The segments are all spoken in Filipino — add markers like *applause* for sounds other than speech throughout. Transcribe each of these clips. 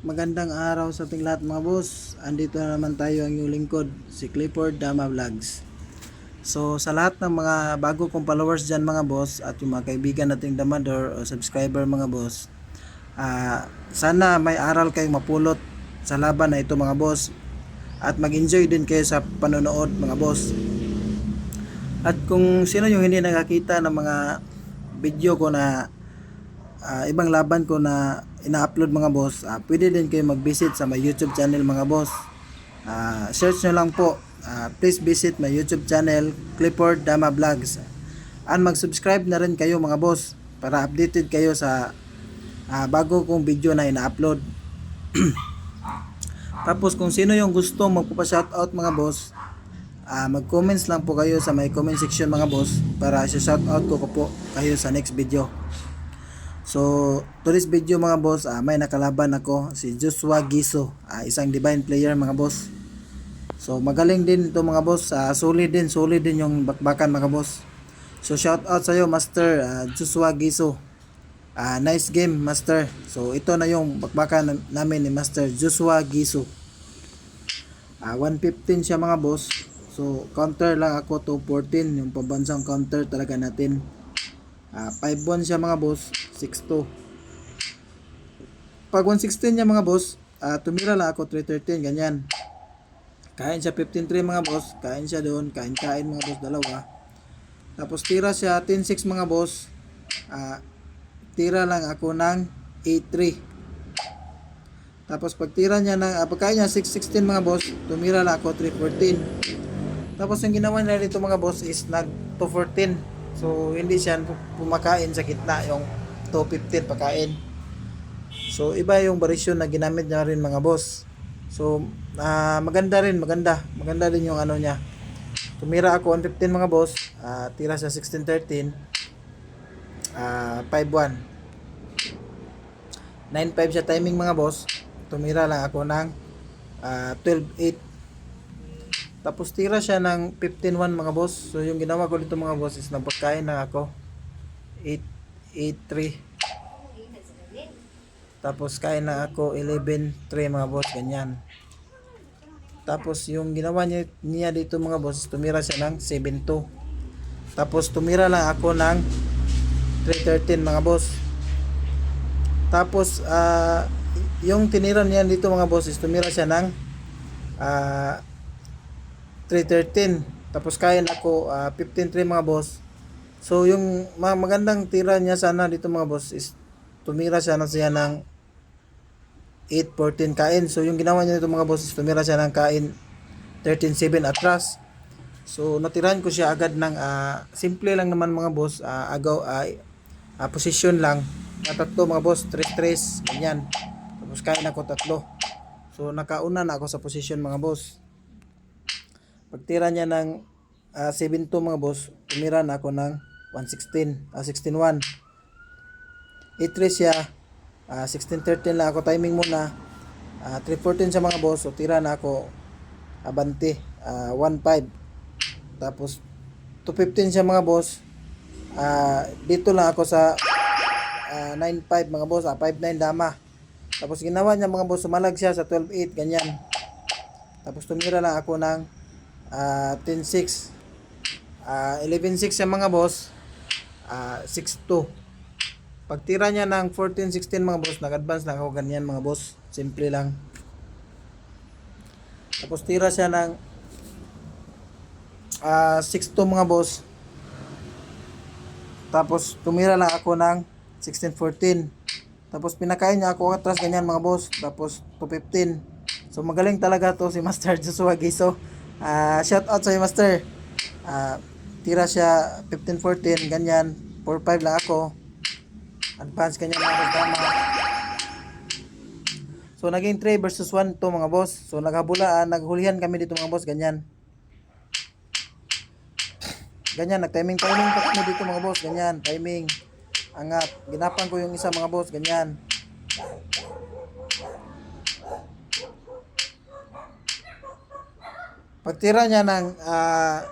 magandang araw sa ating lahat mga boss. Andito na naman tayo ang inyong lingkod, si Clifford Dama Vlogs. So sa lahat ng mga bago kong followers dyan mga boss at yung mga kaibigan nating damador o subscriber mga boss, ah sana may aral kayong mapulot sa laban na ito mga boss at mag-enjoy din kayo sa panonood mga boss. At kung sino yung hindi nakakita ng mga video ko na ah, ibang laban ko na ina-upload mga boss, ah, pwede din kayo mag-visit sa my YouTube channel mga boss. Ah, search nyo lang po. Ah, please visit my YouTube channel, Clifford Dama Vlogs. And mag-subscribe na rin kayo mga boss para updated kayo sa ah, bago kong video na ina-upload. *clears throat* Tapos kung sino yung gusto magpapa-shoutout mga boss, ah, mag-comments lang po kayo sa may comment section mga boss para i-shoutout ko, ko po kayo sa next video. So, to this video mga boss, ah, may nakalaban ako si Joshua Giso, ah, isang divine player mga boss. So, magaling din ito mga boss, ah, solid din, solid din yung bakbakan mga boss. So, shout out sa iyo Master ah, Joshua Giso. Ah, nice game Master. So, ito na yung bakbakan na- namin ni Master Joshua Giso. Ah, 115 siya mga boss. So, counter lang ako 214, yung pambansang counter talaga natin. Ah, 5-1 siya mga boss, 6-2. Pag 116 niya mga boss, ah, tumira lang ako 313, ganyan. Kain siya 15-3 mga boss, kain siya doon, kain-kain mga boss, dalawa. Tapos tira siya 10-6 mga boss, ah, tira lang ako ng 8-3. Tapos pag tira niya ng, ah, pagkain niya 6-16 mga boss, tumira lang ako 3-14. Tapos yung ginawa nila dito mga boss is nag 214. So hindi siya pu- pumakain sa gitna yung 215 pagkain. So iba yung variation na ginamit niya rin mga boss. So ah, maganda rin, maganda. Maganda din yung ano niya. Tumira ako 115 mga boss, ah, tira siya 1613. Ah, 51. 95 siya timing mga boss. Tumira lang ako ng ah, 128 tapos tira siya ng 15-1 mga boss. So yung ginawa ko dito mga boss is nagpagkain na ako. 8-3. Tapos kain na ako 11-3 mga boss. Ganyan. Tapos yung ginawa niya, niya dito mga boss is tumira siya ng 7-2. Tapos tumira lang ako ng 3-13 mga boss. Tapos ah yung tinira niya dito mga boss is tumira siya ng ah 313. Tapos kain ako ah, 15-3 mga boss. So yung magandang tira niya sana dito mga boss is tumira siya na siya ng 8-14 kain. So yung ginawa niya dito mga boss is tumira siya ng kain 13-7 atras. So natirahan ko siya agad ng ah, simple lang naman mga boss. ah, agaw ay ah, position lang. Na tatlo mga boss, 3-3 ganyan. Tapos kain ako tatlo. So nakauna na ako sa position mga boss. Pagtira niya ng ah, 7-2 mga boss, tumira na ako ng 116, ah, 16-1. 8-3 siya, ah, 16-13 lang ako, timing muna. Ah, 3-14 siya mga boss, so tira na ako abante, ah, 1-5. Tapos 2-15 siya mga boss, ah, dito lang ako sa ah, 9-5 mga boss, ah, 5-9 dama. Tapos ginawa niya mga boss, sumalag siya sa 12-8, ganyan. Tapos tumira lang ako ng ah 10-6. Ah 11-6 siya mga boss. Ah 6-2. Pagtira niya ng 14-16 mga boss, nag-advance lang ako ganyan mga boss. Simple lang. Tapos tira siya ng ah 6-2 mga boss. Tapos tumira lang ako ng 16-14. Tapos pinakain niya ako atras ganyan mga boss. Tapos 2-15. So magaling talaga to si Master *laughs* Joshua Giso. Ah, shout out sa iyo, Master. Ah, tira siya 15-14 ganyan. 4-5 lang ako. Advance ganyan mga boss tama. So naging 3 versus 1 to mga boss. So naghabulaan, naghulihan kami dito mga boss ganyan. Ganyan, nag-timing timing pa kami dito mga boss, ganyan, timing. Angat, ginapan ko yung isa mga boss, ganyan. Pagtira niya ng ah,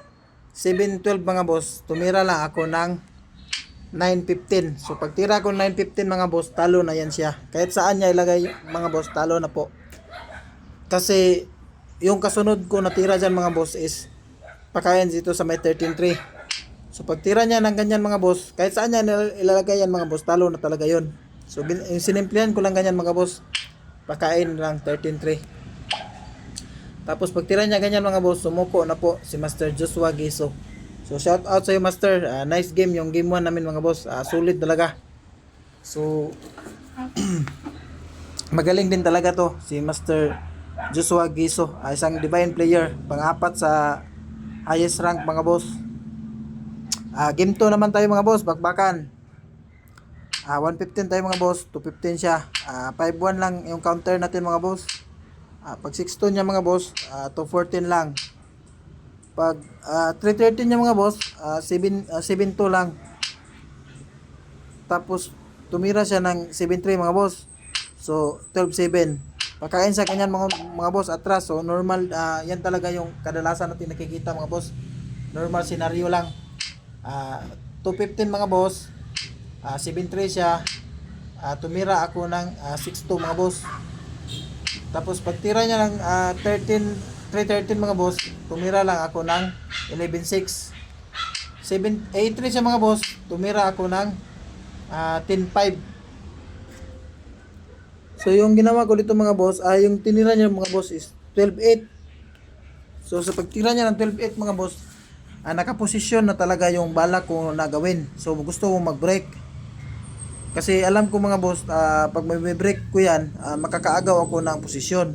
7-12 mga boss, tumira lang ako ng 9.15. So pag tira ko 9.15 mga boss, talo na yan siya. Kahit saan niya ilagay mga boss, talo na po. Kasi yung kasunod ko na tira dyan mga boss is pakayan dito sa may 13.3. So pag tira niya ng ganyan mga boss, kahit saan niya ilalagay yan mga boss, talo na talaga yon. So yung sinimplihan ko lang ganyan mga boss, pakain lang 13.3. Tapos pag tira niya ganyan mga boss, sumuko na po si Master Joshua Giso. So shout out sa iyo Master, Ah, nice game yung game 1 namin mga boss, Ah, solid talaga. So *clears throat* magaling din talaga to si Master Joshua Giso, Ah, isang divine player, pang-apat sa highest rank mga boss. Ah, game 2 naman tayo mga boss, bakbakan. Ah, 115 tayo mga boss, 215 siya. Ah, 5-1 lang yung counter natin mga boss. Ah, pag 6 niya mga boss, ah, 214 lang. Pag ah, 313 niya mga boss, ah, 7 ah, 72 lang. Tapos tumira siya ng 73 mga boss. So 12-7. Pagkain sa kanyan mga mga boss atras. So normal ah, yan talaga yung kadalasan natin nakikita mga boss. Normal scenario lang. Ah, 215 mga boss. Ah, 73 siya. Ah, tumira ako ng ah, 62 mga boss. Tapos pagtira niya ng ah, 13 313 mga boss, tumira lang ako ng 11.6. 7 83 siya mga boss, tumira ako ng ah, 10.5. So yung ginawa ko dito mga boss, ay yung tinira niya mga boss is 12.8. So sa pagtira niya ng 12.8 mga boss, ah, nakaposisyon na talaga yung balak ko na gawin. So gusto ko mag-break. Kasi alam ko mga boss, ah, pag may break ko yan, ah, makakaagaw ako ng posisyon.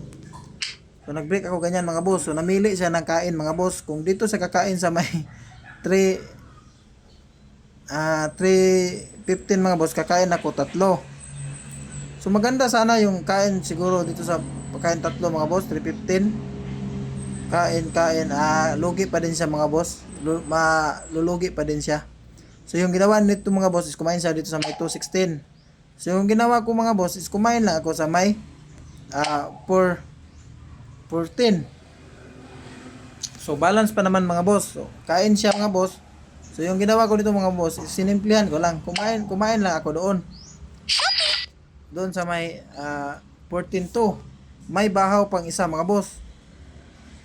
So nag-break ako ganyan mga boss. So namili siya ng kain mga boss. Kung dito sa kakain sa may *laughs* 3 ah 315 mga boss, kakain ako tatlo. So maganda sana yung kain siguro dito sa pagkain tatlo mga boss, 315. Kain kain ah lugi pa din siya mga boss. Lu, malulugi pa din siya. So yung ginawa nito mga boss is kumain siya dito sa may 216. So yung ginawa ko mga boss is kumain lang ako sa may ah 4 14. So balance pa naman mga boss. So kain siya mga boss. So yung ginawa ko dito mga boss, is sinimplihan ko lang. Kumain, kumain lang ako doon. Doon sa may ah, 14.2. May bahaw pang isa mga boss.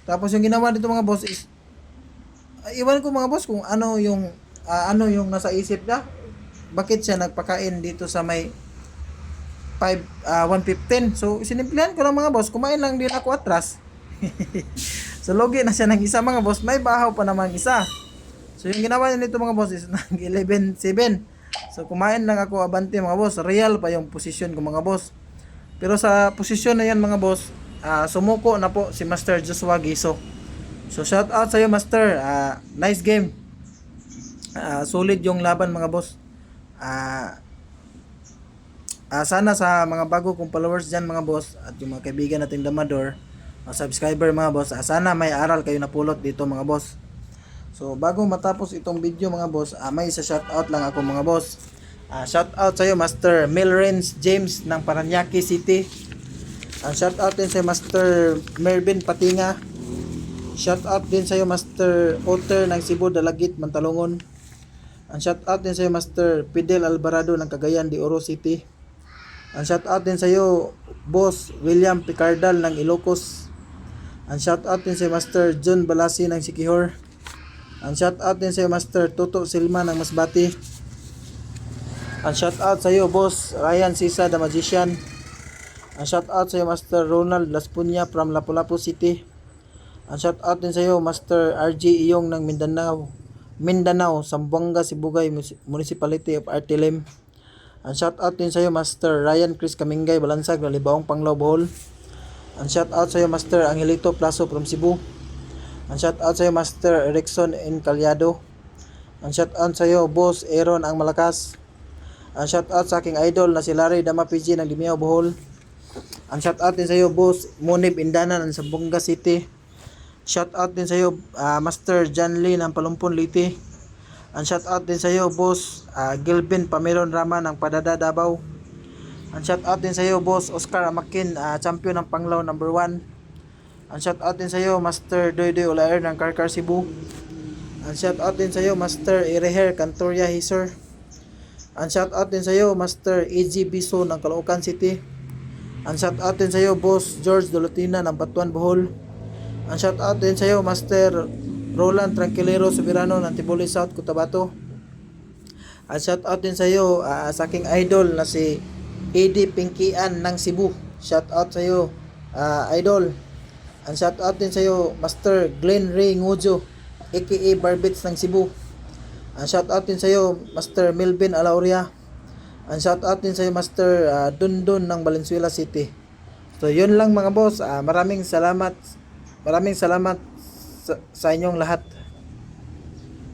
Tapos yung ginawa dito mga boss is iwan ko mga boss kung ano yung ah, ano yung nasa isip niya. Bakit siya nagpakain dito sa may 5 ah, 115. So sinimplihan ko lang mga boss, kumain lang din ako atras. *laughs* so logi na siya ng isa mga boss, may bahaw pa naman isa. So yung ginawa niya nito mga boss is *laughs* nag 11-7. So kumain lang ako abante mga boss, real pa yung posisyon ko mga boss. Pero sa posisyon na yan mga boss, ah, sumuko na po si Master Joshua Giso. So shout out sa iyo Master, Ah, nice game. Ah, solid yung laban mga boss. Ah, Ah, sana sa mga bago kong followers dyan mga boss at yung mga kaibigan nating damador, mga subscriber mga boss, ah, sana may aral kayo napulot dito mga boss. So bago matapos itong video mga boss, ah, may isa shoutout lang ako mga boss. Ah, shoutout sa iyo Master Milrens James ng Paranaque City. Ang shoutout din sa Master Mervin Patinga. Shoutout din sa iyo Master Otter ng Cebu Dalagit Mantalongon. Ang shoutout din sa iyo Master Fidel Alvarado ng Cagayan de Oro City. Ang shoutout din sa iyo, Boss William Picardal ng Ilocos. Ang shoutout din sa iyo, Master John Balasi ng Sikihor. Ang shoutout din sa iyo, Master Toto Silma ng Masbati. Ang shoutout sa iyo, Boss Ryan Sisa the Magician. Ang shoutout sa iyo, Master Ronald Laspunya from Lapu-Lapu City. Ang shoutout din sa iyo, Master RG Iyong ng Mindanao. Mindanao, Zamboanga, Sibugay Municipality of Artilem. Ang shoutout din sa iyo Master Ryan Chris Kamingay Balansag Lalibaong Panglao Bohol. Ang shoutout sa iyo Master Angelito Plaso from Cebu. Ang shoutout sa iyo Master Erickson N. Calyado. Ang shoutout sa iyo Boss Aaron Ang Malakas. Ang shoutout sa aking idol na si Larry Dama PG ng Limiao Bohol. Ang shoutout din sa iyo Boss Munib Indana ng Zamboanga City. Shoutout din sa iyo ah, Master John Lee ng Palumpon Liti. Ang shoutout din sa iyo, boss ah, Gilbin Pamiron Rama ng Padada Davao. Ang shoutout din sa iyo, boss Oscar Amakin, ah, champion ng Panglao number 1. Ang shoutout din sa iyo, Master Doydoy Olaer ng Karkar Cebu. Ang shoutout din sa iyo, Master Ireher Cantoria Hiser. Ang shout out din sa iyo, Master AG Biso ng Caloocan City. Ang shout out din sa iyo, Boss George Dolotina ng Batuan, Bohol. Ang shout out din sa iyo, Master Roland Tranquilero Soberano ng Tibuli South, Cotabato. Ang shout out din sa iyo, ah, sa aking idol na si AD Pinkian ng Cebu. Shout out sa iyo, ah, idol. Ang shout out din sa iyo, Master Glenn Ray Ngujo, aka Barbits ng Cebu. Ang shout out din sa iyo, Master Melvin Alauria. Ang shout out din sa iyo, Master ah, Dundun ng Valenzuela City. So, yun lang mga boss. Ah, maraming salamat. Maraming salamat sa, sa inyong lahat.